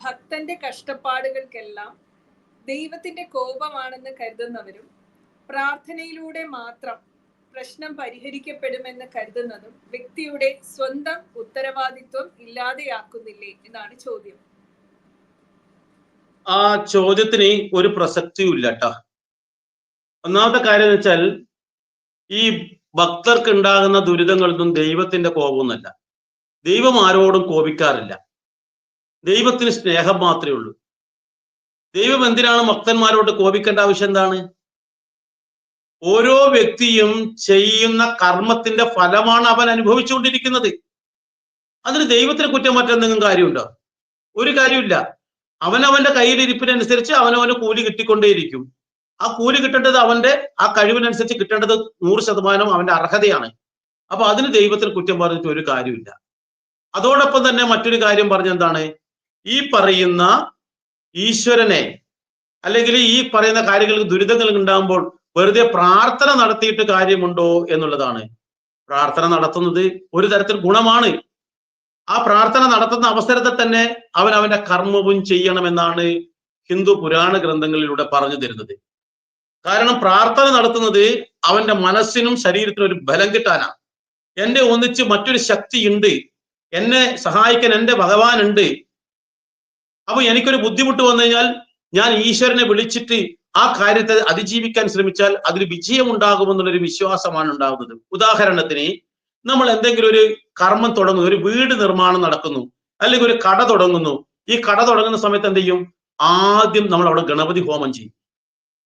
ഭക്തന്റെ കഷ്ടപ്പാടുകൾക്കെല്ലാം ദൈവത്തിന്റെ കോപമാണെന്ന് കരുതുന്നവരും പ്രാർത്ഥനയിലൂടെ മാത്രം പ്രശ്നം പരിഹരിക്കപ്പെടുമെന്ന് കരുതുന്നതും വ്യക്തിയുടെ സ്വന്തം ഉത്തരവാദിത്വം ഇല്ലാതെയാക്കുന്നില്ലേ എന്നാണ് ചോദ്യം. ആ ചോദ്യത്തിന് ഒരു പ്രസക്തിയും ഇല്ല ഒന്നാമത്തെ കാര്യം എന്ന് വെച്ചാൽ ഈ ഭക്തർക്ക് ഉണ്ടാകുന്ന ദുരിതങ്ങളൊന്നും ദൈവത്തിന്റെ കോപമൊന്നുമല്ല. ദൈവം ആരോടും കോപിക്കാറില്ല. ദൈവത്തിന് സ്നേഹം മാത്രമേ ഉള്ളൂ. ദൈവം എന്തിനാണ് ഭക്തന്മാരോട് കോപിക്കേണ്ട ആവശ്യം എന്താണ്? ഓരോ വ്യക്തിയും ചെയ്യുന്ന കർമ്മത്തിന്റെ ഫലമാണ് അവൻ അനുഭവിച്ചുകൊണ്ടിരിക്കുന്നത്. അതിന് ദൈവത്തിന് കുറ്റം മറ്റെന്തെങ്കിലും കാര്യമുണ്ടോ? ഒരു കാര്യമില്ല. അവനവന്റെ കയ്യിലിരിപ്പിനനുസരിച്ച് അവനവന് കൂലി കിട്ടിക്കൊണ്ടേയിരിക്കും. ആ കൂലി കിട്ടേണ്ടത് അവന്റെ ആ കഴിവിനനുസരിച്ച് കിട്ടേണ്ടത് നൂറ് ശതമാനം അവന്റെ അർഹതയാണ്. അപ്പൊ അതിന് ദൈവത്തിന് കുറ്റം പറഞ്ഞിട്ട് ഒരു കാര്യമില്ല. അതോടൊപ്പം തന്നെ മറ്റൊരു കാര്യം പറഞ്ഞെന്താണ്? ഈ പറയുന്ന ഈശ്വരനെ അല്ലെങ്കിൽ ഈ പറയുന്ന കാര്യങ്ങൾക്ക് ദുരിതങ്ങൾ ഉണ്ടാകുമ്പോൾ വെറുതെ പ്രാർത്ഥന നടത്തിയിട്ട് കാര്യമുണ്ടോ എന്നുള്ളതാണ്. പ്രാർത്ഥന നടത്തുന്നത് ഒരു തരത്തിൽ ഗുണമാണ്. ആ പ്രാർത്ഥന നടത്തുന്ന അവസരത്തിൽ തന്നെ അവൻ അവന്റെ കർമ്മവും ചെയ്യണമെന്നാണ് ഹിന്ദു പുരാണ ഗ്രന്ഥങ്ങളിലൂടെ പറഞ്ഞു തരുന്നത്. കാരണം പ്രാർത്ഥന നടത്തുന്നത് അവന്റെ മനസ്സിനും ശരീരത്തിനും ഒരു ബലം കിട്ടാനാണ്. എന്റെ ഒന്നിച്ച് മറ്റൊരു ശക്തി ഉണ്ട് എന്നെ സഹായിക്കാൻ എന്റെ ഭഗവാൻ ഉണ്ട് അപ്പൊ എനിക്കൊരു ബുദ്ധിമുട്ട് വന്നു കഴിഞ്ഞാൽ ഞാൻ ഈശ്വരനെ വിളിച്ചിട്ട് ആ കാര്യത്തെ അതിജീവിക്കാൻ ശ്രമിച്ചാൽ അതിൽ വിജയം ഉണ്ടാകുമെന്നുള്ളൊരു വിശ്വാസമാണ് ഉണ്ടാകുന്നത്. ഉദാഹരണത്തിന് നമ്മൾ എന്തെങ്കിലും ഒരു കർമ്മം തുടങ്ങുന്നു ഒരു വീട് നിർമ്മാണം നടക്കുന്നു അല്ലെങ്കിൽ ഒരു കട തുടങ്ങുന്നു. ഈ കട തുടങ്ങുന്ന സമയത്ത് എന്ത് ചെയ്യും? ആദ്യം നമ്മൾ അവിടെ ഗണപതി ഹോമം ചെയ്യും.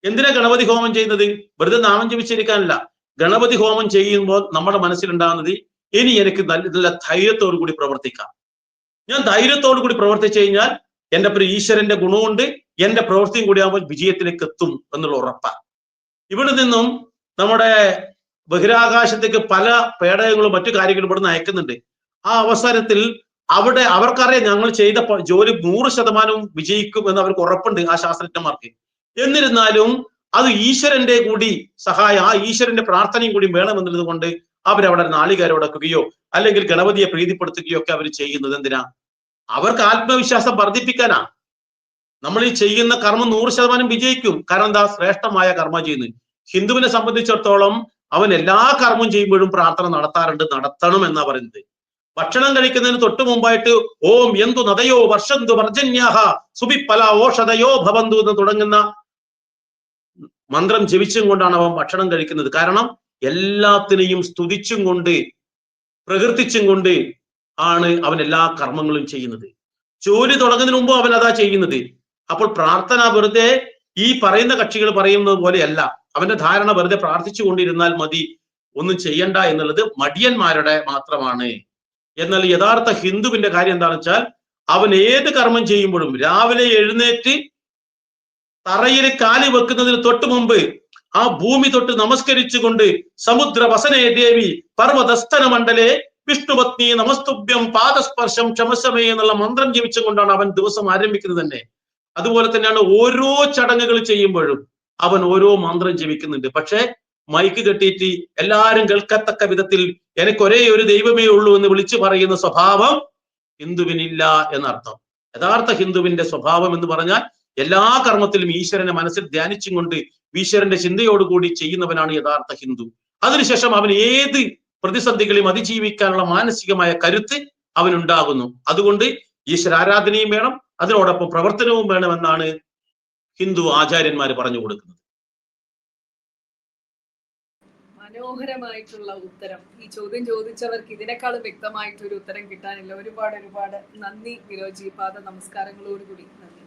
എന്തിനാ ഗണപതി ഹോമം ചെയ്യുന്നത്? വെറുതെ നാമം ജപിച്ചിരിക്കാനല്ല. ഗണപതി ഹോമം ചെയ്യുമ്പോൾ നമ്മുടെ മനസ്സിലുണ്ടാകുന്നത് ഇനി എനിക്ക് നല്ല നല്ല ധൈര്യത്തോടു കൂടി പ്രവർത്തിക്കാം. ഞാൻ ധൈര്യത്തോടു കൂടി പ്രവർത്തിച്ചു കഴിഞ്ഞാൽ എന്റെ ഒരു ഈശ്വരന്റെ ഗുണമുണ്ട് എന്റെ പ്രവൃത്തിയും കൂടി ആകുമ്പോൾ വിജയത്തിലേക്ക് എത്തും എന്നുള്ള ഉറപ്പാണ് ഇവിടെ നിന്നും നമ്മുടെ ബഹിരാകാശത്തേക്ക് പല പേടകങ്ങളും മറ്റു കാര്യങ്ങളും ഇവിടെ നിന്ന് അയക്കുന്നുണ്ട്. ആ അവസരത്തിൽ അവിടെ അവർക്കറിയാം ഞങ്ങൾ ചെയ്ത ജോലി നൂറ് ശതമാനവും വിജയിക്കും എന്ന് അവർക്ക് ഉറപ്പുണ്ട് ആ ശാസ്ത്രജ്ഞന്മാർക്ക്. എന്നിരുന്നാലും അത് ഈശ്വരന്റെ കൂടി സഹായം ആ ഈശ്വരന്റെ പ്രാർത്ഥനയും കൂടി വേണമെന്നുള്ളത് കൊണ്ട് അവരവിടെ നാളികേരം ഉടക്കുകയോ അല്ലെങ്കിൽ ഗണപതിയെ പ്രീതിപ്പെടുത്തുകയോ ഒക്കെ അവർ ചെയ്യുന്നത് എന്തിനാ? അവർക്ക് ആത്മവിശ്വാസം വർദ്ധിപ്പിക്കാനാ നമ്മൾ ഈ ചെയ്യുന്ന കർമ്മം നൂറ് ശതമാനം വിജയിക്കും. കാരണം എന്താ? ശ്രേഷ്ഠമായ കർമ്മ ചെയ്യുന്നു. ഹിന്ദുവിനെ സംബന്ധിച്ചിടത്തോളം അവൻ എല്ലാ കർമ്മം ചെയ്യുമ്പോഴും പ്രാർത്ഥന നടത്താറുണ്ട്. നടത്തണം എന്നാ പറയുന്നത്. ഭക്ഷണം കഴിക്കുന്നതിന് തൊട്ട് മുമ്പായിട്ട് ഓം എന്തു നദയോ വർഷന്തു വർജന്യാഹ സുബിപ്പല ഓഷതയോ ഭവന്തു എന്ന് തുടങ്ങുന്ന മന്ത്രം ജപിച്ചും കൊണ്ടാണ് അവൻ ഭക്ഷണം കഴിക്കുന്നത്. കാരണം എല്ലാത്തിനെയും സ്തുതിച്ചും കൊണ്ട് പ്രകീർത്തിച്ചും കൊണ്ട് ആണ് അവൻ എല്ലാ കർമ്മങ്ങളും ചെയ്യുന്നത്. ജോലി തുടങ്ങുന്നതിന് മുമ്പ് അവൻ അതാ ചെയ്യുന്നത്. അപ്പോൾ പ്രാർത്ഥന വെറുതെ ഈ പറയുന്ന കക്ഷികൾ പറയുന്നത് പോലെയല്ല. അവന്റെ ധാരണ വെറുതെ പ്രാർത്ഥിച്ചു കൊണ്ടിരുന്നാൽ മതി. ഒന്നും ചെയ്യണ്ട എന്നുള്ളത് മടിയന്മാരുടെ മാത്രമാണ്. എന്നാൽ യഥാർത്ഥ ഹിന്ദുവിന്റെ കാര്യം എന്താണെന്ന് വെച്ചാൽ അവൻ ഏത് കർമ്മം ചെയ്യുമ്പോഴും രാവിലെ എഴുന്നേറ്റ് തറയിൽ കാലി വെക്കുന്നതിന് തൊട്ട് മുമ്പ് ആ ഭൂമി തൊട്ട് നമസ്കരിച്ചുകൊണ്ട് സമുദ്ര വസനേ ദേവി പർവതസ്ഥന മണ്ഡലെ വിഷ്ണുപത്നി നമസ്തുഭ്യം പാദസ്പർശം ചമസമേ എന്നുള്ള മന്ത്രം ജപിച്ചുകൊണ്ടാണ് അവൻ ദിവസം ആരംഭിക്കുന്നത് തന്നെ. അതുപോലെ തന്നെയാണ് ഓരോ ചടങ്ങുകൾ ചെയ്യുമ്പോഴും അവൻ ഓരോ മന്ത്രം ജപിക്കുന്നുണ്ട്. പക്ഷേ മൈക്ക് കെട്ടിയിട്ട് എല്ലാവരും കേൾക്കത്തക്ക വിധത്തിൽ എനിക്ക് ഒരേ ഒരു ദൈവമേ ഉള്ളൂ എന്ന് വിളിച്ചു പറയുന്ന സ്വഭാവം ഹിന്ദുവിനില്ല എന്നർത്ഥം. യഥാർത്ഥ ഹിന്ദുവിന്റെ സ്വഭാവം എന്ന് പറഞ്ഞാൽ എല്ലാ കർമ്മത്തിലും ഈശ്വരനെ മനസ്സിൽ ധ്യാനിച്ചും കൊണ്ട് ഈശ്വരന്റെ ചിന്തയോടുകൂടി ചെയ്യുന്നവനാണ് യഥാർത്ഥ ഹിന്ദു. അതിനുശേഷം അവൻ ഏത് പ്രതിസന്ധികളെയും അതിജീവിക്കാനുള്ള മാനസികമായ കരുത്ത് അവനുണ്ടാകുന്നു. അതുകൊണ്ട് ഈശ്വര ആരാധനയും വേണം അതിനോടൊപ്പം പ്രവർത്തനവും വേണമെന്നാണ് ഹിന്ദു ആചാര്യന്മാർ പറഞ്ഞു കൊടുക്കുന്നത്. മനോഹരമായിട്ടുള്ള ഉത്തരം. ഈ ചോദ്യം ചോദിച്ചവർക്ക് ഇതിനേക്കാളും വ്യക്തമായിട്ടൊരു ഉത്തരം കിട്ടാനില്ല. ഒരുപാട് ഒരുപാട് നന്ദി വിരോജി പാദ നമസ്കാരങ്ങളോടുകൂടി. നന്ദി.